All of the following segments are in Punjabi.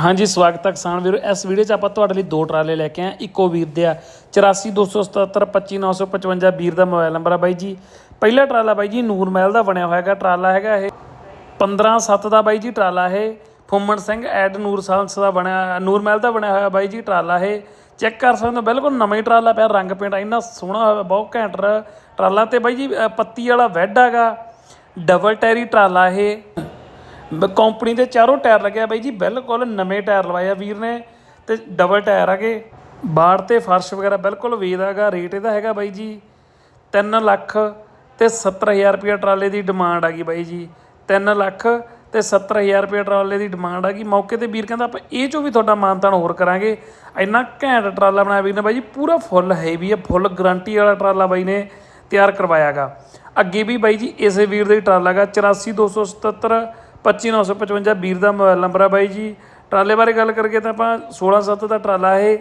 ਹਾਂਜੀ, ਸਵਾਗਤ ਹੈ ਕਿਸਾਨ ਵੀਰੋ। ਇਸ ਵੀਡੀਓ 'ਚ ਆਪਾਂ ਤੁਹਾਡੇ ਲਈ ਦੋ ਟਰਾਲੇ ਲੈ ਕੇ ਆਏ ਹਾਂ। ਇੱਕੋ ਵੀਰ ਦੇ ਆ 8427725955 ਵੀਰ ਦਾ ਮੋਬਾਈਲ ਨੰਬਰ ਆ ਬਾਈ ਜੀ। ਪਹਿਲਾ ਟਰਾਲਾ ਬਾਈ ਜੀ, ਨੂਰ ਮਹਿਲ ਦਾ ਬਣਿਆ ਹੋਇਆ ਹੈਗਾ ਟਰਾਲਾ ਹੈਗਾ ਇਹ। 157 ਦਾ ਬਾਈ ਜੀ ਟਰਾਲਾ ਇਹ। ਫੁੰਮਣ ਸਿੰਘ ਐਡ ਨੂਰ ਸਾਲਸ ਦਾ ਬਣਿਆ, ਨੂਰ ਮਹਿਲ ਦਾ ਬਣਿਆ ਹੋਇਆ ਬਾਈ ਜੀ ਟਰਾਲਾ ਇਹ। ਚੈੱਕ ਕਰ ਸਕਦੇ ਹੋ, ਬਿਲਕੁਲ ਨਵਾਂ ਹੀ ਟਰਾਲਾ ਪਿਆ, ਰੰਗ ਪੇਂਟ ਇੰਨਾ ਸੋਹਣਾ ਹੋਇਆ, ਬਹੁਤ ਘੈਂਟ ਰ- ਟਰਾਲਾ ਤੇ ਬਾਈ ਜੀ ਪੱਤੀ ਵਾਲਾ ਵੈੱਡ ਹੈਗਾ। ਡਬਲ ਟੈਰੀ ਟਰਾਲਾ ਇਹ। ਕੰਪਨੀ ਦੇ ਚਾਰੋਂ ਟਾਇਰ ਲੱਗਿਆ ਬਾਈ ਜੀ, ਬਿਲਕੁਲ ਨਵੇਂ ਟਾਇਰ ਲਵਾਏ ਆ ਵੀਰ ਨੇ ਤੇ ਡਬਲ ਟਾਇਰ ਹੈਗੇ ਬਾੜ ਤੇ ਫਰਸ਼ ਵਗੈਰਾ ਬਿਲਕੁਲ ਵੇਦ ਹੈਗਾ ਰੇਟ ਇਹਦਾ ਹੈਗਾ ਬਾਈ ਜੀ 3 ਲੱਖ ਤੇ 70000 ਰੁਪਏ ਟਰਾਲੇ ਦੀ ਡਿਮਾਂਡ ਆ ਗਈ ਬਾਈ ਜੀ। 3 ਲੱਖ ਤੇ 70000 ਰੁਪਏ ਟਰਾਲੇ ਦੀ ਡਿਮਾਂਡ ਆ ਗਈ। ਮੌਕੇ ਤੇ ਵੀਰ ਕਹਿੰਦਾ, ਆਪਾਂ ਇਹ ਚੋਂ ਵੀ ਤੁਹਾਡਾ ਮਾਨਤਾਨ ਹੋਰ ਕਰਾਂਗੇ। ਇੰਨਾ ਘੈਂਟ ਟਰਾਲਾ ਬਣਾਇਆ ਵੀਰ ਨੇ ਬਾਈ ਜੀ, ਪੂਰਾ ਫੁੱਲ ਹੈਵੀ ਹੈ ਫੁੱਲ ਗਾਰੰਟੀ ਵਾਲਾ ਟਰਾਲਾ ਬਾਈ ਨੇ ਤਿਆਰ ਕਰਵਾਇਆਗਾ ਅੱਗੇ ਵੀ ਬਾਈ ਜੀ, ਇਸੇ ਵੀਰ ਦਾ ਹੀ ਟਰਾਲਾ ਹੈਗਾ 84277 25955 ਵੀਰ ਦਾ ਮੋਬਾਈਲ ਨੰਬਰ ਆ ਬਾਈ ਜੀ। ਟਰਾਲੇ ਬਾਰੇ ਗੱਲ ਕਰਕੇ ਤਾਂ ਆਪਾਂ 167 ਦਾ ਟਰਾਲਾ ਇਹ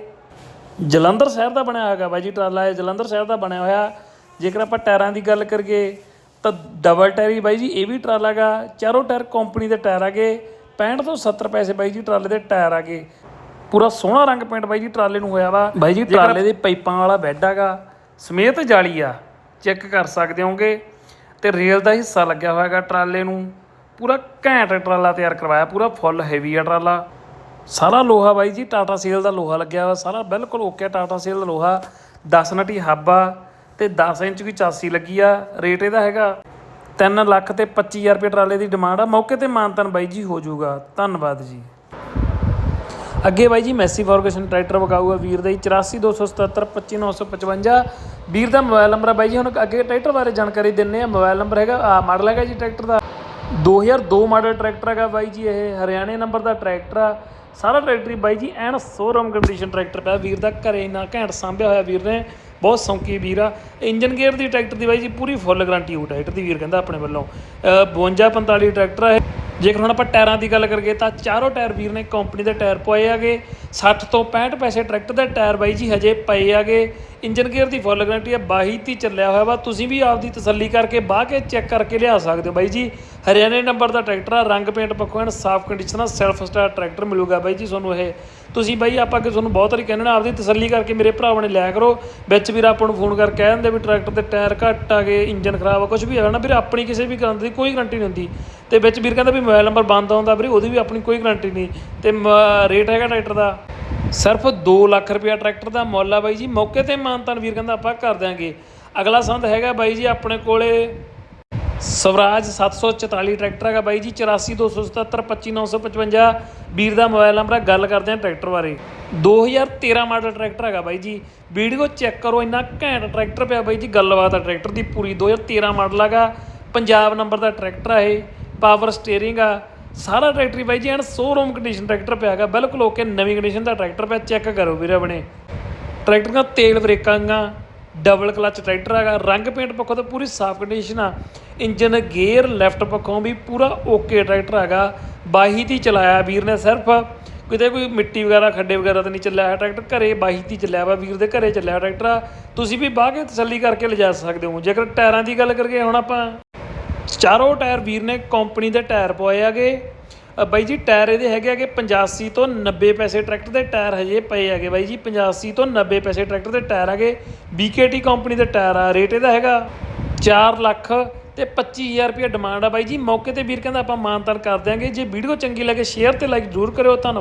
ਜਲੰਧਰ ਸ਼ਹਿਰ ਦਾ ਬਣਿਆ ਹੈਗਾ ਬਾਈ ਜੀ। ਟਰਾਲਾ ਇਹ ਜਲੰਧਰ ਸ਼ਹਿਰ ਦਾ ਬਣਿਆ ਹੋਇਆ। ਜੇਕਰ ਆਪਾਂ ਟਾਇਰਾਂ ਦੀ ਗੱਲ ਕਰੀਏ ਤਾਂ ਡਬਲ ਟਾਇਰ ਹੀ ਬਾਈ ਜੀ ਇਹ ਵੀ ਟਰਾਲਾ ਹੈਗਾ। ਚਾਰੋਂ ਟਾਇਰ ਕੰਪਨੀ ਦੇ ਟਾਇਰ ਹੈਗੇ। 65 ਤੋਂ 70 ਪੈਸੇ ਬਾਈ ਜੀ ਟਰਾਲੇ ਦੇ ਟਾਇਰ ਹੈਗੇ। ਪੂਰਾ ਸੋਹਣਾ ਰੰਗ ਪੇਂਟ ਬਾਈ ਜੀ ਟਰਾਲੇ ਨੂੰ ਹੋਇਆ ਵਾ। ਬਾਈ ਜੀ ਟਰਾਲੇ ਦੇ ਪਾਈਪਾਂ ਵਾਲਾ ਬੈੱਡ ਹੈਗਾ। ਸਮੇਤ ਜਾਲੀ ਆ। ਚੈੱਕ ਕਰ ਸਕਦੇ ਹੋਗੇ ਤੇ ਰੇਲ ਦਾ ਹਿੱਸਾ ਲੱਗਿਆ ਹੋਇਆ ਹੈਗਾ ਟਰਾਲੇ ਨੂੰ। ਪੂਰਾ ਘੈਂਟ ਟਰਾਲਾ ਤਿਆਰ ਕਰਵਾਇਆ, ਪੂਰਾ ਫੁੱਲ ਹੈਵੀ ਆ ਟਰਾਲਾ। ਸਾਰਾ ਲੋਹਾ ਬਾਈ ਜੀ, ਟਾਟਾ ਸੇਲ ਦਾ ਲੋਹਾ ਲੱਗਿਆ ਵਾ ਸਾਰਾ ਬਿਲਕੁਲ ਓਕੇ ਟਾਟਾ ਸੇਲ ਦਾ ਲੋਹਾ। 10 ਨਟੀ ਹੱਬ ਆ ਤੇ 10 ਇੰਚ ਦੀ ਚਾਸੀ ਲੱਗੀ ਆ, ਰੇਟ ਇਹਦਾ ਹੈਗਾ 3 ਲੱਖ ਤੇ 25000 ਰੁਪਏ ਟਰਾਲੇ ਦੀ ਡਿਮਾਂਡ ਆ। ਮੌਕੇ ਤੇ ਮਾਨਤਨ ਬਾਈ ਜੀ, ਹੋ ਜਾਊਗਾ। ਧੰਨਵਾਦ ਜੀ। ਅੱਗੇ ਬਾਈ ਜੀ, ਮੈਸੀ ਫਾਰਗੇਸ਼ਨ ਟਰੈਕਟਰ ਵਗਾਊਗਾ ਵੀਰ ਦਾ ਜੀ 8427725955 ਵੀਰ ਦਾ ਮੋਬਾਈਲ ਨੰਬਰ ਆ ਬਾਈ ਜੀ, ਹੁਣ ਅੱਗੇ ਟਰੈਕਟਰ ਬਾਰੇ ਜਾਣਕਾਰੀ ਦਿੰਨੇ ਆ। ਮੋਬਾਈਲ ਨੰਬਰ ਹੈਗਾ, ਆ ਮਾਡਲ ਹੈਗਾ ਜੀ ਟਰੈਕਟਰ ਦਾ। 2002 ਮਾਡਲ ਟਰੈਕਟਰ ਹੈਗਾ ਬਾਈ ਜੀ ਇਹ ਹਰਿਆਣੇ ਨੰਬਰ ਦਾ ਟਰੈਕਟਰ ਆ। ਸਾਰਾ ਟਰੈਕਟਰੀ ਬਾਈ ਜੀ ਐਨ ਸ਼ੋਰੂਮ ਕੰਡੀਸ਼ਨ ਟਰੈਕਟਰ ਪਿਆ। ਵੀਰ ਦਾ ਘਰੇ ਇੰਨਾ ਘੈਂਟ ਸਾਂਭਿਆ ਹੋਇਆ ਵੀਰ ਨੇ ਬਹੁਤ ਸੌਂਕੀ ਵੀਰ ਆ। ਇੰਜਨ ਗੇਅਰ ਦੀ ਟਰੈਕਟਰ ਦੀ ਬਾਈ ਜੀ ਪੂਰੀ ਫੁੱਲ ਗਾਰੰਟੀ ਹੋ ਟਰੈਕਟਰ ਦੀ ਵੀਰ ਕਹਿੰਦਾ ਆਪਣੇ ਵੱਲੋਂ। ਅ, 52 45 ਟਰੈਕਟਰ ਆ ਇਹ। ਜੇਕਰ ਹੁਣ ਆਪਾਂ ਟਾਇਰਾਂ ਦੀ ਗੱਲ ਕਰੀਏ ਤਾਂ ਚਾਰੋਂ ਟਾਇਰ ਵੀਰ ਨੇ ਕੰਪਨੀ ਦੇ ਟਾਇਰ ਪਏ ਆਗੇ 60 ਤੋਂ 65 ਪੈਸੇ ਟਰੈਕਟਰ ਦੇ ਟਾਇਰ ਬਾਈ ਜੀ ਹਜੇ ਪਏ ਆਗੇ ਇੰਜਨ ਗੇਅਰ ਦੀ ਫੁੱਲ ਗਾਰੰਟੀ ਆ 22 ਤੀ ਚੱਲਿਆ ਹੋਇਆ ਵਾ। ਤੁਸੀਂ ਵੀ ਆਪਦੀ ਤਸੱਲੀ ਕਰਕੇ ਬਾਹ ਕੇ ਚੈੱਕ ਕਰਕੇ ਲਿਆ ਸਕਦੇ ਹੋ ਬਾਈ ਜੀ। ਹਰਿਆਣੇ ਨੰਬਰ ਦਾ ਟਰੈਕਟਰ ਆ, ਰੰਗ ਪੇਂਟ ਪੱਖੋਂ ਐਨ ਸਾਫ਼ ਕੰਡੀਸ਼ਨ ਆ ਸੈਲਫ ਸਟਾਰਟ ਟਰੈਕਟਰ ਮਿਲੂਗਾ ਬਾਈ ਜੀ ਤੁਹਾਨੂੰ ਇਹ। ਤੁਸੀਂ ਬਾਈ ਆਪਾਂ ਕਿ ਤੁਹਾਨੂੰ ਬਹੁਤ ਵਾਰੀ ਕਹਿੰਦੇ ਨੇ, ਆਪਦੀ ਤਸੱਲੀ ਕਰਕੇ ਮੇਰੇ ਭਰਾਵਾਂ ਨੇ ਲਿਆ ਕਰੋ। ਵਿੱਚ ਵੀਰ ਆਪਾਂ ਨੂੰ ਫੋਨ ਕਰਕੇ ਕਹਿ ਦਿੰਦੇ ਵੀ ਟਰੈਕਟਰ ਦੇ ਟਾਇਰ ਘੱਟ ਆ ਗਏ, ਇੰਜਨ ਖਰਾਬ ਆ ਕੁਝ ਵੀ ਹੈਗਾ ਨਾ ਵੀਰ, ਆਪਣੀ ਕਿਸੇ ਵੀ ਗਾਰੰਟੀ ਦੀ ਕੋਈ ਗਰੰਟੀ ਨਹੀਂ ਹੁੰਦੀ। ਤੇ ਵਿੱਚ ਵੀਰ ਕਹਿੰਦਾ ਵੀ ਮੋਬਾਈਲ ਨੰਬਰ ਬੰਦ ਆਉਂਦਾ ਵੀਰੇ, ਉਹਦੀ ਵੀ ਆਪਣੀ ਕੋਈ ਗਾਰੰਟੀ ਨਹੀਂ। ਤੇ ਰੇਟ ਹੈਗਾ ਟਰੈਕਟਰ ਦਾ? ਸਿਰਫ 2 ਲੱਖ ਰੁਪਿਆ ਟਰੈਕਟਰ ਦਾ ਮੁੱਲ ਆ ਬਾਈ ਜੀ। ਮੌਕੇ ਤੇ ਮਾਨਤਾਨ ਵੀਰ ਕਹਿੰਦਾ ਆਪਾਂ ਕਰ ਦਿਆਂਗੇ। ਅਗਲਾ ਸੰਦ ਹੈਗਾ ਬਾਈ ਜੀ ਆਪਣੇ ਕੋਲੇ ਸਵਰਾਜ 744 ਟਰੈਕਟਰ ਹੈਗਾ ਬਾਈ ਜੀ। 8427725955 ਵੀਰ ਦਾ ਮੋਬਾਈਲ ਨੰਬਰ ਹੈ ਗੱਲ ਕਰਦੇ ਹਾਂ ਟਰੈਕਟਰ ਬਾਰੇ। 2013 ਮਾਡਲ ਟਰੈਕਟਰ ਹੈਗਾ ਬਾਈ ਜੀ। ਵੀਡੀਓ ਚੈੱਕ ਕਰੋ, ਇੰਨਾ ਘੈਂਟ ਟਰੈਕਟਰ ਪਿਆ ਬਾਈ ਜੀ। ਗੱਲਬਾਤ ਆ ਟਰੈਕਟਰ ਦੀ ਪੂਰੀ। 2013 ਮਾਡਲ ਹੈਗਾ। ਪੰਜਾਬ ਨੰਬਰ ਦਾ ਟਰੈਕਟਰ ਆ ਇਹ। ਪਾਵਰ ਸਟੀਅਰਿੰਗ ਆ, ਸਾਰਾ ਟਰੈਕਟਰ ਬਾਈ ਜੀ, ਐਨ ਸ਼ੋਰੂਮ ਕੰਡੀਸ਼ਨ ਟਰੈਕਟਰ ਪਿਆ ਹੈਗਾ, ਬਿਲਕੁਲ ਓਕੇ ਨਵੀਂ ਕੰਡੀਸ਼ਨ ਦਾ ਟਰੈਕਟਰ ਪਿਆ ਚੈੱਕ ਕਰੋ ਵੀਰੇ ਆਪਣੇ। ਟਰੈਕਟਰ ਦਾ ਤੇਲ ਬ੍ਰੇਕਾਂ ਗਾ ਡਬਲ ਕਲਚ ਟਰੈਕਟਰ ਹੈਗਾ, ਰੰਗ ਪੇਂਟ ਪੱਖੋਂ ਤਾਂ ਪੂਰੀ ਸਾਫ਼ ਕੰਡੀਸ਼ਨ ਆ ਇੰਜਨ ਗੇਅਰ ਲੈਫਟ ਪੱਖੋਂ ਵੀ ਪੂਰਾ ਓਕੇ ਟਰੈਕਟਰ ਹੈਗਾ, ਬਾਹੀ ਦੀ ਚਲਾਇਆ ਵੀਰ ਨੇ ਸਿਰਫ, ਕਿਤੇ ਕੋਈ ਮਿੱਟੀ ਵਗੈਰਾ, ਖੱਡੇ ਵਗੈਰਾ ਤਾਂ ਨਹੀਂ ਚੱਲਿਆ ਹੈ ਟਰੈਕਟਰ, ਘਰੇ ਬਾਹੀ ਦੀ ਚੱਲਿਆ ਵਾ, ਵੀਰ ਦੇ ਘਰੇ ਚੱਲਿਆ ਟਰੈਕਟਰ ਆ, ਤੁਸੀਂ ਵੀ ਬਾਹ ਕੇ ਤਸੱਲੀ ਕਰਕੇ ਲਿਜਾ ਸਕਦੇ ਹੋ, ਜੇਕਰ ਟਾਇਰਾਂ ਦੀ ਗੱਲ ਕਰੀਏ ਹੁਣ ਆਪਾਂ ਚਾਰੋਂ ਟਾਇਰ ਵੀਰ ਨੇ ਕੰਪਨੀ ਦੇ ਟਾਇਰ ਪਵਾਏ ਹੈਗੇ। ਬਾਈ ਜੀ, ਟਾਇਰ ਇਹਦੇ ਹੈਗੇ ਹੈਗੇ 85 ਤੋਂ 90 ਪੈਸੇ ਟਰੈਕਟਰ ਦੇ ਟਾਇਰ ਹਜੇ ਪਏ ਹੈਗੇ। ਬਾਈ ਜੀ 85 ਤੋਂ 90 ਪੈਸੇ ਟਰੈਕਟਰ ਦੇ ਟਾਇਰ ਹੈਗੇ। BKT ਕੰਪਨੀ ਦੇ ਟਾਇਰ ਆ, ਰੇਟ ਇਹਦਾ ਹੈਗਾ 4 ਲੱਖ ਤੇ 25000 ਰੁਪਏ ਡਿਮਾਂਡ ਆ। ਬਾਈ ਜੀ, ਮੌਕੇ ਤੇ ਵੀਰ ਕਹਿੰਦਾ ਆਪਾਂ ਮਾਨਤਾਨ ਕਰ ਦਿਆਂਗੇ। ਜੇ ਵੀਡੀਓ ਚੰਗੀ ਲੱਗੇ ਸ਼ੇਅਰ ਤੇ ਲਾਈਕ ਜ਼ਰੂਰ ਕਰਿਓ। ਧੰਨਵਾਦ।